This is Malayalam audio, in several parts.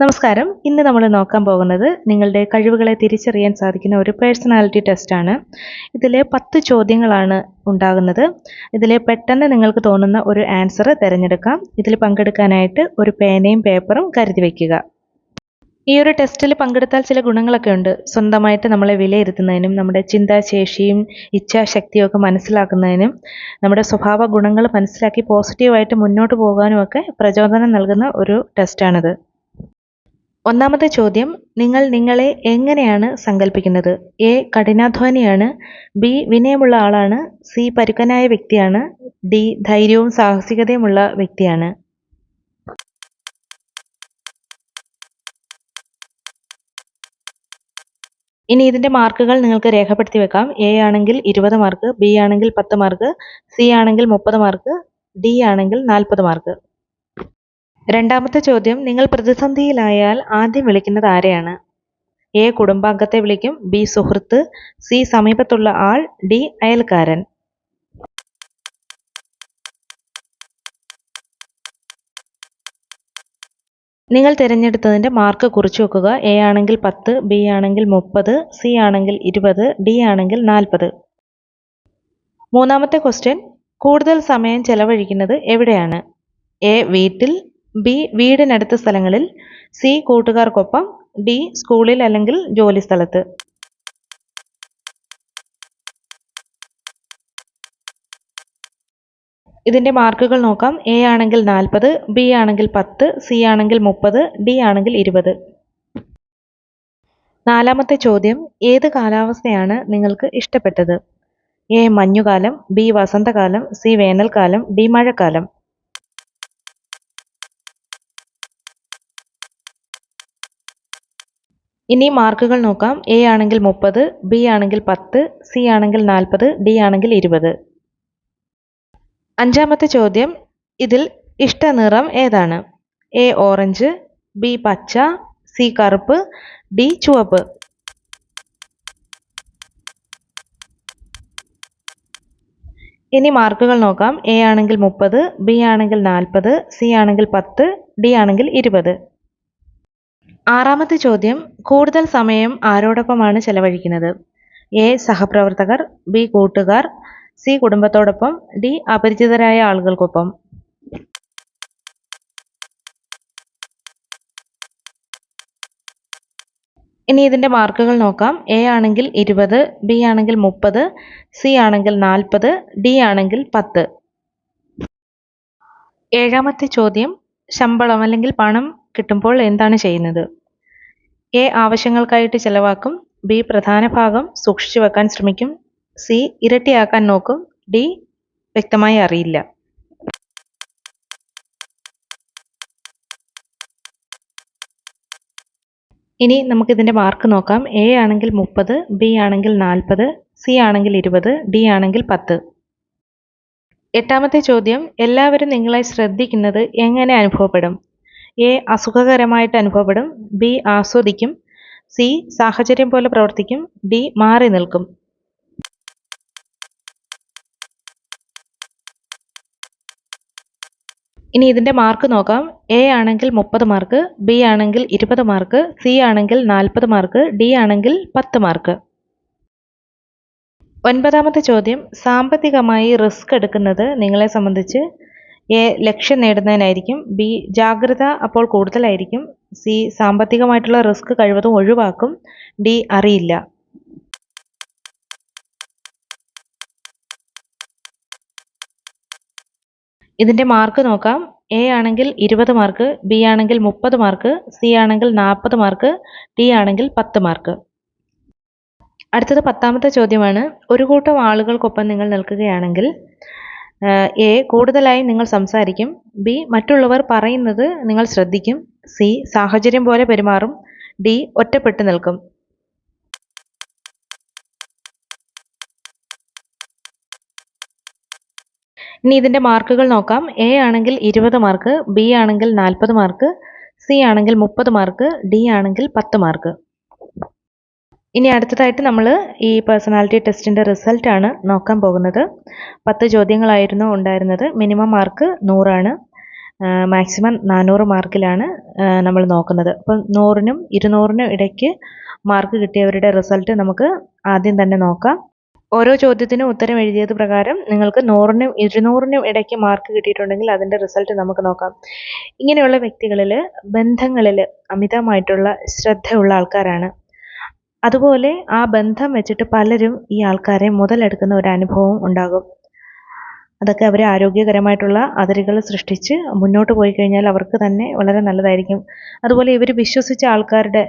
നമസ്കാരം. ഇന്ന് നമ്മൾ നോക്കാൻ പോകുന്നത് നിങ്ങളുടെ കഴിവുകളെ തിരിച്ചറിയാൻ സാധിക്കുന്ന ഒരു പേഴ്സണാലിറ്റി ടെസ്റ്റാണ് ഇതിലെ പത്ത് ചോദ്യങ്ങളാണ് ഉണ്ടാകുന്നത്. ഇതിലെ പെട്ടെന്ന് നിങ്ങൾക്ക് തോന്നുന്ന ഒരു ആൻസർ തിരഞ്ഞെടുക്കാം. ഇതിൽ പങ്കെടുക്കാനായിട്ട് ഒരു പേനയും പേപ്പറും കരുതി വയ്ക്കുക ഈ ഒരു ടെസ്റ്റിൽ പങ്കെടുത്താൽ ചില ഗുണങ്ങളൊക്കെ ഉണ്ട്. സ്വന്തമായിട്ട് നമ്മളെ വിലയിരുത്തുന്നതിനും നമ്മുടെ ചിന്താശേഷിയും ഇച്ഛാശക്തിയും ഒക്കെ മനസ്സിലാക്കുന്നതിനും നമ്മുടെ സ്വഭാവ ഗുണങ്ങൾ മനസ്സിലാക്കി പോസിറ്റീവായിട്ട് മുന്നോട്ട് പോകാനുമൊക്കെ പ്രചോദനം നൽകുന്ന ഒരു ടെസ്റ്റാണിത് ഒന്നാമത്തെ ചോദ്യം നിങ്ങൾ നിങ്ങളെ എങ്ങനെയാണ് സങ്കല്പിക്കുന്നത് എ കഠിനാധ്വാനിയാണ്. ബി വിനയമുള്ള ആളാണ്. സി പരുക്കനായ വ്യക്തിയാണ്. ഡി ധൈര്യവും സാഹസികതയുമുള്ള വ്യക്തിയാണ്. ഇനി ഇതിന്റെ മാർക്കുകൾ നിങ്ങൾക്ക് രേഖപ്പെടുത്തി വെക്കാം. എ ആണെങ്കിൽ ഇരുപത് മാർക്ക് ബി ആണെങ്കിൽ പത്ത് മാർക്ക് സി ആണെങ്കിൽ മുപ്പത് മാർക്ക് ഡി ആണെങ്കിൽ നാൽപ്പത് മാർക്ക്. രണ്ടാമത്തെ ചോദ്യം നിങ്ങൾ പ്രതിസന്ധിയിലായാൽ ആദ്യം വിളിക്കുന്നത് ആരെയാണ്? എ കുടുംബാംഗത്തെ വിളിക്കും. ബി സുഹൃത്ത്. സി സമീപത്തുള്ള ആൾ. ഡി അയൽക്കാരൻ. നിങ്ങൾ തിരഞ്ഞെടുത്തതിന്റെ മാർക്ക് കുറിച്ചു വെക്കുക. എ ആണെങ്കിൽ പത്ത് ബി ആണെങ്കിൽ മുപ്പത് സി ആണെങ്കിൽ ഇരുപത് ഡി ആണെങ്കിൽ നാൽപ്പത്. മൂന്നാമത്തെ ക്വസ്റ്റ്യൻ കൂടുതൽ സമയം ചെലവഴിക്കുന്നത് എവിടെയാണ്? എ വീട്ടിൽ ബി വീടിനടുത്ത സ്ഥലങ്ങളിൽ. സി കൂട്ടുകാർക്കൊപ്പം. ഡി സ്കൂളിൽ അല്ലെങ്കിൽ ജോലി സ്ഥലത്ത്. ഇതിന്റെ മാർക്കുകൾ നോക്കാം. എ ആണെങ്കിൽ നാൽപ്പത് ബി ആണെങ്കിൽ പത്ത് സി ആണെങ്കിൽ മുപ്പത് ഡി ആണെങ്കിൽ ഇരുപത്. നാലാമത്തെ ചോദ്യം. ഏത് കാലാവസ്ഥയാണ് നിങ്ങൾക്ക് ഇഷ്ടപ്പെട്ടത്? എ മഞ്ഞുകാലം ബി വസന്തകാലം സി വേനൽക്കാലം ഡി മഴക്കാലം. ഇനി മാർക്കുകൾ നോക്കാം. എ ആണെങ്കിൽ മുപ്പത് ബി ആണെങ്കിൽ പത്ത് സി ആണെങ്കിൽ നാൽപ്പത് ഡി ആണെങ്കിൽ ഇരുപത്. അഞ്ചാമത്തെ ചോദ്യം. ഇതിൽ ഇഷ്ട നിറം ഏതാണ്? എ ഓറഞ്ച് ബി പച്ച സി കറുപ്പ് ഡി ചുവപ്പ്. ഇനി മാർക്കുകൾ നോക്കാം. എ ആണെങ്കിൽ മുപ്പത് ബി ആണെങ്കിൽ നാൽപ്പത് സി ആണെങ്കിൽ പത്ത് ഡി ആണെങ്കിൽ ഇരുപത്. ആറാമത്തെ ചോദ്യം കൂടുതൽ സമയം ആരോടൊപ്പമാണ് ചെലവഴിക്കുന്നത്? എ സഹപ്രവർത്തകർ ബി കൂട്ടുകാർ സി കുടുംബത്തോടൊപ്പം ഡി അപരിചിതരായ ആളുകൾക്കൊപ്പം. ഇനി ഇതിന്റെ മാർക്കുകൾ നോക്കാം. എ ആണെങ്കിൽ ഇരുപത് ബി ആണെങ്കിൽ മുപ്പത് സി ആണെങ്കിൽ നാൽപ്പത് ഡി ആണെങ്കിൽ പത്ത്. ഏഴാമത്തെ ചോദ്യം ശമ്പളം അല്ലെങ്കിൽ പണം കിട്ടുമ്പോൾ എന്താണ് ചെയ്യുന്നത്? എ ആവശ്യങ്ങൾക്കായിട്ട് ചെലവാക്കും ബി പ്രധാന ഭാഗം സൂക്ഷിച്ചു വെക്കാൻ ശ്രമിക്കും സി ഇരട്ടിയാക്കാൻ നോക്കും ഡി വ്യക്തമായി അറിയില്ല. ഇനി നമുക്കിതിന്റെ മാർക്ക് നോക്കാം. എ ആണെങ്കിൽ മുപ്പത് ബി ആണെങ്കിൽ നാൽപ്പത് സി ആണെങ്കിൽ ഇരുപത് ഡി ആണെങ്കിൽ പത്ത്. എട്ടാമത്തെ ചോദ്യം എല്ലാവരും നിങ്ങളെ ശ്രദ്ധിക്കുന്നത് എങ്ങനെ അനുഭവപ്പെടും? എ അസുഖകരമായിട്ട് അനുഭവപ്പെടും ബി ആസ്വദിക്കും സി സാഹചര്യം പോലെ പ്രവർത്തിക്കും ഡി മാറി നിൽക്കും. ഇനി ഇതിന്റെ മാർക്ക് നോക്കാം. എ ആണെങ്കിൽ മുപ്പത് മാർക്ക് ബി ആണെങ്കിൽ ഇരുപത് മാർക്ക് സി ആണെങ്കിൽ നാൽപ്പത് മാർക്ക് ഡി ആണെങ്കിൽ പത്ത് മാർക്ക്. ഒൻപതാമത്തെ ചോദ്യം. സാമ്പത്തികമായി റിസ്ക് എടുക്കുന്നത് നിങ്ങളെ സംബന്ധിച്ച് എ ലക്ഷ്യം നേടുന്നതിനായിരിക്കും ബി ജാഗ്രത അപ്പോൾ കൂടുതലായിരിക്കും സി സാമ്പത്തികമായിട്ടുള്ള റിസ്ക് കഴിവതും ഒഴിവാക്കും ഡി അറിയില്ല. ഇതിന്റെ മാർക്ക് നോക്കാം. എ ആണെങ്കിൽ ഇരുപത് മാർക്ക് ബി ആണെങ്കിൽ മുപ്പത് മാർക്ക് സി ആണെങ്കിൽ നാൽപ്പത് മാർക്ക് ഡി ആണെങ്കിൽ പത്ത് മാർക്ക് അടുത്തത് പത്താമത്തെ ചോദ്യമാണ്. ഒരു കൂട്ടം ആളുകൾക്കൊപ്പം നിങ്ങൾ നിൽക്കുകയാണെങ്കിൽ എ കൂടുതലായി നിങ്ങൾ സംസാരിക്കും. ബി മറ്റുള്ളവർ പറയുന്നത് നിങ്ങൾ ശ്രദ്ധിക്കും. സി സാഹചര്യം പോലെ പെരുമാറും. ഡി ഒറ്റപ്പെട്ടു നിൽക്കും. ഇനി ഇതിന്റെ മാർക്കുകൾ നോക്കാം. എ ആണെങ്കിൽ ഇരുപത് മാർക്ക് ബി ആണെങ്കിൽ നാൽപ്പത് മാർക്ക് സി ആണെങ്കിൽ മുപ്പത് മാർക്ക് ഡി ആണെങ്കിൽ പത്ത് മാർക്ക്. ഇനി അടുത്തതായിട്ട് നമ്മൾ ഈ പേഴ്സണാലിറ്റി ടെസ്റ്റിന്റെ റിസൾട്ടാണ് നോക്കാൻ പോകുന്നത്. പത്ത് ചോദ്യങ്ങളായിരുന്നു ഉണ്ടായിരുന്നത്. മിനിമം മാർക്ക് നൂറാണ്. മാക്സിമം നാനൂറ് മാർക്കിലാണ് നമ്മൾ നോക്കുന്നത്. അപ്പം നൂറിനും ഇരുന്നൂറിനും ഇടയ്ക്ക് മാർക്ക് കിട്ടിയവരുടെ റിസൾട്ട് നമുക്ക് ആദ്യം തന്നെ നോക്കാം. ഓരോ ചോദ്യത്തിനും ഉത്തരം എഴുതിയത് പ്രകാരം നിങ്ങൾക്ക് നൂറിനും ഇരുന്നൂറിനും ഇടയ്ക്ക് മാർക്ക് കിട്ടിയിട്ടുണ്ടെങ്കിൽ അതിന്റെ റിസൾട്ട് നമുക്ക് നോക്കാം. ഇങ്ങനെയുള്ള വ്യക്തികളിൽ ബന്ധങ്ങളിൽ അമിതമായിട്ടുള്ള ശ്രദ്ധയുള്ള ആൾക്കാരാണ്. അതുപോലെ ആ ബന്ധം വെച്ചിട്ട് പലരും ഈ ആൾക്കാരെ മുതലെടുക്കുന്ന ഒരു അനുഭവം ഉണ്ടാകും. അതൊക്കെ അവർ ആരോഗ്യകരമായിട്ടുള്ള അതിരുകൾ സൃഷ്ടിച്ച് മുന്നോട്ട് പോയി കഴിഞ്ഞാൽ അവർക്ക് തന്നെ വളരെ നല്ലതായിരിക്കും. അതുപോലെ ഇവർ വിശ്വസിച്ച ആൾക്കാരുടെ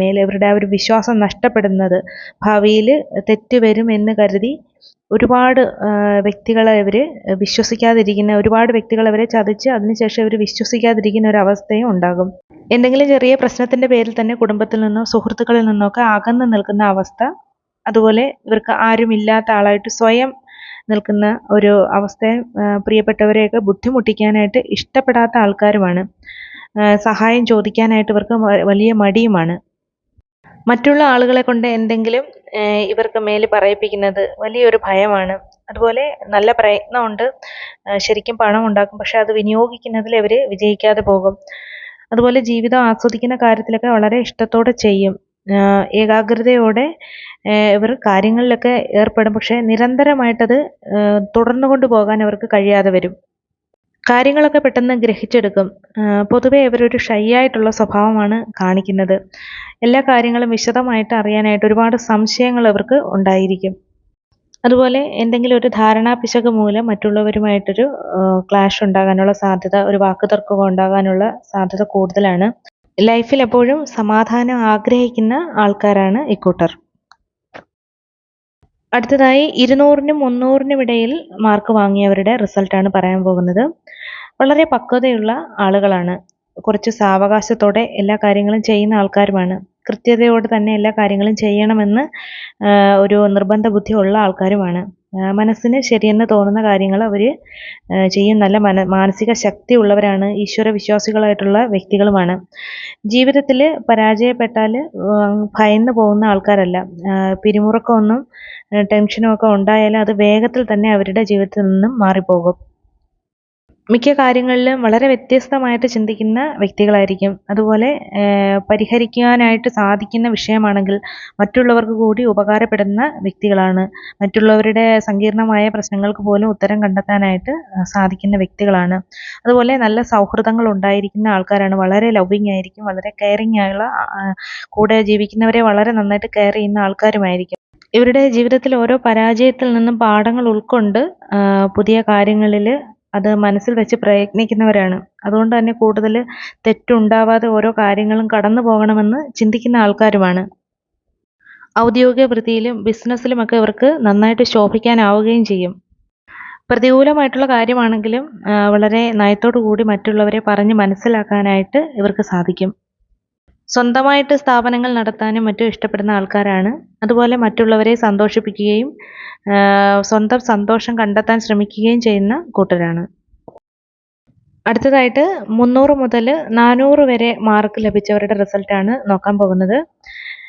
മേലെ ഇവരുടെ ആ ഒരു വിശ്വാസം നഷ്ടപ്പെടുന്നത് ഭാവിയിൽ തെറ്റ് വരും എന്ന് കരുതി ഒരുപാട് വ്യക്തികളെ ഇവർ വിശ്വസിക്കാതിരിക്കുന്ന ഒരുപാട് വ്യക്തികളെ അവരെ ചതിച്ച് അതിനുശേഷം ഇവർ വിശ്വസിക്കാതിരിക്കുന്ന ഒരവസ്ഥയും ഉണ്ടാകും. എന്തെങ്കിലും ചെറിയ പ്രശ്നത്തിന്റെ പേരിൽ തന്നെ കുടുംബത്തിൽ നിന്നോ സുഹൃത്തുക്കളിൽ നിന്നോ ഒക്കെ അകന്ന് നിൽക്കുന്ന അവസ്ഥ അതുപോലെ ഇവർക്ക് ആരുമില്ലാത്ത ആളായിട്ട് സ്വയം നിൽക്കുന്ന ഒരു അവസ്ഥയെ പ്രിയപ്പെട്ടവരെയൊക്കെ ബുദ്ധിമുട്ടിക്കാനായിട്ട് ഇഷ്ടപ്പെടാത്ത ആൾക്കാരുമാണ്. സഹായം ചോദിക്കാനായിട്ട് ഇവർക്ക് വലിയ മടിയുമാണ്. മറ്റുള്ള ആളുകളെ കൊണ്ട് എന്തെങ്കിലും ഇവർക്ക് മേൽ പറയിപ്പിക്കുന്നത് വലിയൊരു ഭയമാണ്. അതുപോലെ നല്ല പ്രയത്നമുണ്ട്. ശരിക്കും പണം ഉണ്ടാക്കും പക്ഷെ അത് വിനിയോഗിക്കുന്നതിൽ ഇവർ വിജയിക്കാതെ പോകും. അതുപോലെ ജീവിതം ആസ്വദിക്കുന്ന കാര്യത്തിലൊക്കെ വളരെ ഇഷ്ടത്തോടെ ചെയ്യും. ഏകാഗ്രതയോടെ ഇവർ കാര്യങ്ങളിലൊക്കെ ഏർപ്പെടും. പക്ഷേ നിരന്തരമായിട്ടത് തുടർന്നു കൊണ്ടുപോകാൻ അവർക്ക് കഴിയാതെ വരും. കാര്യങ്ങളൊക്കെ പെട്ടെന്ന് ഗ്രഹിച്ചെടുക്കും. പൊതുവെ ഇവരൊരു ഷൈ ആയിട്ടുള്ള സ്വഭാവമാണ് കാണിക്കുന്നത്. എല്ലാ കാര്യങ്ങളും വിശദമായിട്ട് അറിയാനായിട്ട് ഒരുപാട് സംശയങ്ങൾ അവർക്ക് ഉണ്ടായിരിക്കും. അതുപോലെ എന്തെങ്കിലും ഒരു ധാരണാ പിശക് മൂലം മറ്റുള്ളവരുമായിട്ടൊരു ക്ലാഷ് ഉണ്ടാകാനുള്ള സാധ്യത ഒരു വാക്കുതർക്കം ഉണ്ടാകാനുള്ള സാധ്യത കൂടുതലാണ്. ലൈഫിൽ എപ്പോഴും സമാധാനം ആഗ്രഹിക്കുന്ന ആൾക്കാരാണ് ഇക്കൂട്ടർ. അടുത്തതായി ഇരുന്നൂറിനും മുന്നൂറിനും ഇടയിൽ മാർക്ക് വാങ്ങിയവരുടെ റിസൾട്ടാണ് പറയാൻ പോകുന്നത്. വളരെ പക്വതയുള്ള ആളുകളാണ്. കുറച്ച് സാവകാശത്തോടെ എല്ലാ കാര്യങ്ങളും ചെയ്യുന്ന ആൾക്കാരുമാണ്. കൃത്യതയോടെ തന്നെ എല്ലാ കാര്യങ്ങളും ചെയ്യണമെന്ന് ഒരു നിർബന്ധ ബുദ്ധി ഉള്ള ആൾക്കാരുമാണ്. മനസ്സിന് ശരിയെന്ന് തോന്നുന്ന കാര്യങ്ങൾ അവർ ചെയ്യും. നല്ല മന മാനസിക ശക്തി ഉള്ളവരാണ് ഈശ്വര വിശ്വാസികളായിട്ടുള്ള വ്യക്തികളുമാണ്. ജീവിതത്തിൽ പരാജയപ്പെട്ടാൽ ഭയന്ന് പോകുന്ന ആൾക്കാരല്ല. പിരിമുറുക്കമൊന്നും ടെൻഷനും ഒക്കെ ഉണ്ടായാൽ അത് വേഗത്തിൽ തന്നെ അവരുടെ ജീവിതത്തിൽ നിന്നും മാറിപ്പോകും. മിക്ക കാര്യങ്ങളിലും വളരെ വ്യത്യസ്തമായിട്ട് ചിന്തിക്കുന്ന വ്യക്തികളായിരിക്കും. അതുപോലെ പരിഹരിക്കുവാനായിട്ട് സാധിക്കുന്ന വിഷയമാണെങ്കിൽ മറ്റുള്ളവർക്ക് കൂടി ഉപകാരപ്പെടുന്ന വ്യക്തികളാണ്. മറ്റുള്ളവരുടെ സങ്കീർണമായ പ്രശ്നങ്ങൾക്ക് പോലും ഉത്തരം കണ്ടെത്താനായിട്ട് സാധിക്കുന്ന വ്യക്തികളാണ്. അതുപോലെ നല്ല സൗഹൃദങ്ങൾ ഉണ്ടായിരിക്കുന്ന ആൾക്കാരാണ്. വളരെ ലവിങ് ആയിരിക്കും വളരെ കെയറിങ് ആയുള്ള കൂടെ ജീവിക്കുന്നവരെ വളരെ നന്നായിട്ട് കെയർ ചെയ്യുന്ന ആൾക്കാരുമായിരിക്കും. ഇവരുടെ ജീവിതത്തിൽ ഓരോ പരാജയത്തിൽ നിന്നും പാഠങ്ങൾ ഉൾക്കൊണ്ട് പുതിയ കാര്യങ്ങളിൽ അത് മനസ്സിൽ വെച്ച് പ്രയത്നിക്കുന്നവരാണ്. അതുകൊണ്ട് തന്നെ കൂടുതൽ തെറ്റുണ്ടാവാതെ ഓരോ കാര്യങ്ങളും കടന്നു പോകണമെന്ന് ചിന്തിക്കുന്ന ആൾക്കാരുമാണ്. ഔദ്യോഗിക വൃത്തിയിലും ബിസിനസ്സിലുമൊക്കെ ഇവർക്ക് നന്നായിട്ട് ശോഭിക്കാനാവുകയും ചെയ്യും. പ്രതികൂലമായിട്ടുള്ള കാര്യമാണെങ്കിലും വളരെ നയത്തോടു കൂടി മറ്റുള്ളവരെ പറഞ്ഞ് മനസ്സിലാക്കാനായിട്ട് ഇവർക്ക് സാധിക്കും. സ്വന്തമായിട്ട് സ്ഥാപനങ്ങൾ നടത്താനും മറ്റും ഇഷ്ടപ്പെടുന്ന ആൾക്കാരാണ്. അതുപോലെ മറ്റുള്ളവരെ സന്തോഷിപ്പിക്കുകയും സ്വന്തം സന്തോഷം കണ്ടെത്താൻ ശ്രമിക്കുകയും ചെയ്യുന്ന കൂട്ടരാണ്. അടുത്തതായിട്ട് മുന്നൂറ് മുതൽ നാനൂറ് വരെ മാർക്ക് ലഭിച്ചവരുടെ റിസൾട്ടാണ് നോക്കാൻ പോകുന്നത്.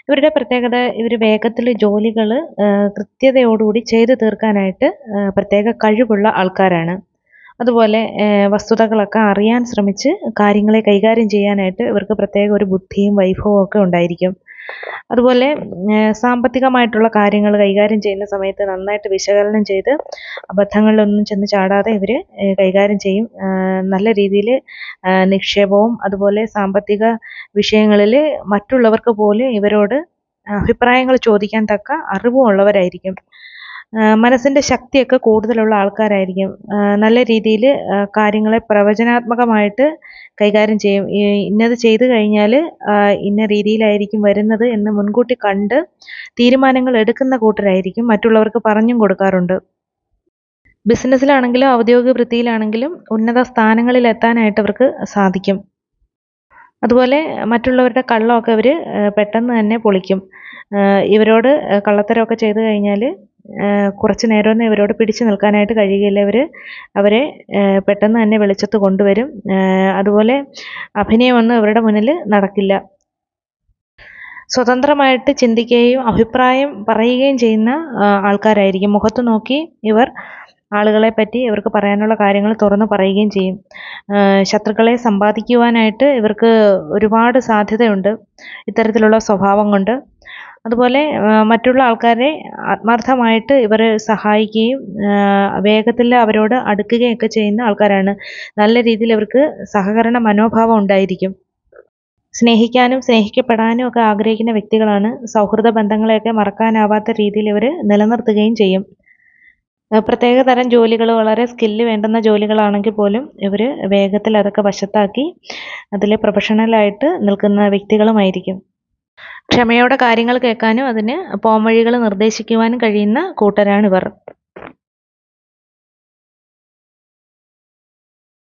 ഇവരുടെ പ്രത്യേകത ഇവർ വേഗത്തിൽ ജോലികൾ കൃത്യതയോടുകൂടി ചെയ്തു തീർക്കാനായിട്ട് പ്രത്യേക കഴിവുള്ള ആൾക്കാരാണ്. അതുപോലെ വസ്തുതകളൊക്കെ അറിയാൻ ശ്രമിച്ച് കാര്യങ്ങളെ കൈകാര്യം ചെയ്യാനായിട്ട് ഇവർക്ക് പ്രത്യേക ഒരു ബുദ്ധിയും വൈഭവവും ഒക്കെ ഉണ്ടായിരിക്കും. അതുപോലെ സാമ്പത്തികമായിട്ടുള്ള കാര്യങ്ങൾ കൈകാര്യം ചെയ്യുന്ന സമയത്ത് നന്നായിട്ട് വിശകലനം ചെയ്ത് അബദ്ധങ്ങളിലൊന്നും ചെന്ന് ചാടാതെ ഇവർ കൈകാര്യം ചെയ്യും. നല്ല രീതിയിൽ നിക്ഷേപവും അതുപോലെ സാമ്പത്തിക വിഷയങ്ങളിൽ മറ്റുള്ളവർക്ക് പോലും ഇവരോട് അഭിപ്രായങ്ങൾ ചോദിക്കാൻ തക്ക അറിവും ഉള്ളവരായിരിക്കും. മനസ്സിന്റെ ശക്തിയൊക്കെ കൂടുതലുള്ള ആൾക്കാരായിരിക്കും. നല്ല രീതിയിൽ കാര്യങ്ങളെ പ്രവചനാത്മകമായിട്ട് കൈകാര്യം ചെയ്യും. ഇന്നത് ചെയ്തു കഴിഞ്ഞാൽ ഇന്ന രീതിയിലായിരിക്കും വരുന്നത് എന്ന് മുൻകൂട്ടി കണ്ട് തീരുമാനങ്ങൾ എടുക്കുന്ന കൂട്ടരായിരിക്കും മറ്റുള്ളവർക്ക് പറഞ്ഞും കൊടുക്കാറുണ്ട്. ബിസിനസ്സിലാണെങ്കിലും ഔദ്യോഗിക വൃത്തിയിലാണെങ്കിലും ഉന്നത സ്ഥാനങ്ങളിൽ എത്താനായിട്ട് അവർക്ക് സാധിക്കും. അതുപോലെ മറ്റുള്ളവരുടെ കള്ളമൊക്കെ അവർ പെട്ടെന്ന് തന്നെ പൊളിക്കും. ഇവരോട് കള്ളത്തരമൊക്കെ ചെയ്തു കഴിഞ്ഞാൽ കുറച്ച് നേരമൊന്നും ഇവരോട് പിടിച്ചു നിൽക്കാനായിട്ട് കഴിയുകയില്ല ഇവർ അവരെ പെട്ടെന്ന് തന്നെ വെളിച്ചത്ത് കൊണ്ടുവരും. അതുപോലെ അഭിനയമൊന്നും ഇവരുടെ മുന്നിൽ നടക്കില്ല. സ്വതന്ത്രമായിട്ട് ചിന്തിക്കുകയും അഭിപ്രായം പറയുകയും ചെയ്യുന്ന ആൾക്കാരായിരിക്കും. മുഖത്ത് നോക്കി ഇവർ ആളുകളെ പറ്റി ഇവർക്ക് പറയാനുള്ള കാര്യങ്ങൾ തുറന്നു പറയുകയും ചെയ്യും. ശത്രുക്കളെ സമ്പാദിക്കുവാനായിട്ട് ഇവർക്ക് ഒരുപാട് സാധ്യതയുണ്ട്. ഇത്തരത്തിലുള്ള സ്വഭാവം കൊണ്ട്. അതുപോലെ മറ്റുള്ള ആൾക്കാരെ ആത്മാർത്ഥമായിട്ട് ഇവർ സഹായിക്കുകയും വേഗത്തിൽ അവരോട് അടുക്കുകയൊക്കെ ചെയ്യുന്ന ആൾക്കാരാണ്. നല്ല രീതിയിൽ ഇവർക്ക് സഹകരണ മനോഭാവം ഉണ്ടായിരിക്കും. സ്നേഹിക്കാനും സ്നേഹിക്കപ്പെടാനും ഒക്കെ ആഗ്രഹിക്കുന്ന വ്യക്തികളാണ്. സൗഹൃദ ബന്ധങ്ങളെയൊക്കെ മറക്കാനാവാത്ത രീതിയിൽ ഇവർ നിലനിർത്തുകയും ചെയ്യും. പ്രത്യേക തരം ജോലികൾ വളരെ സ്കില്ല് വേണ്ടുന്ന ജോലികളാണെങ്കിൽ പോലും ഇവർ വേഗത്തിൽ അതൊക്കെ വശത്താക്കി അതിൽ പ്രൊഫഷണലായിട്ട് നിൽക്കുന്ന വ്യക്തികളുമായിരിക്കും. ക്ഷമയോടെ കാര്യങ്ങൾ കേൾക്കാനും അതിന് പോംവഴികൾ നിർദ്ദേശിക്കുവാനും കഴിയുന്ന കൂട്ടരാണിവർ.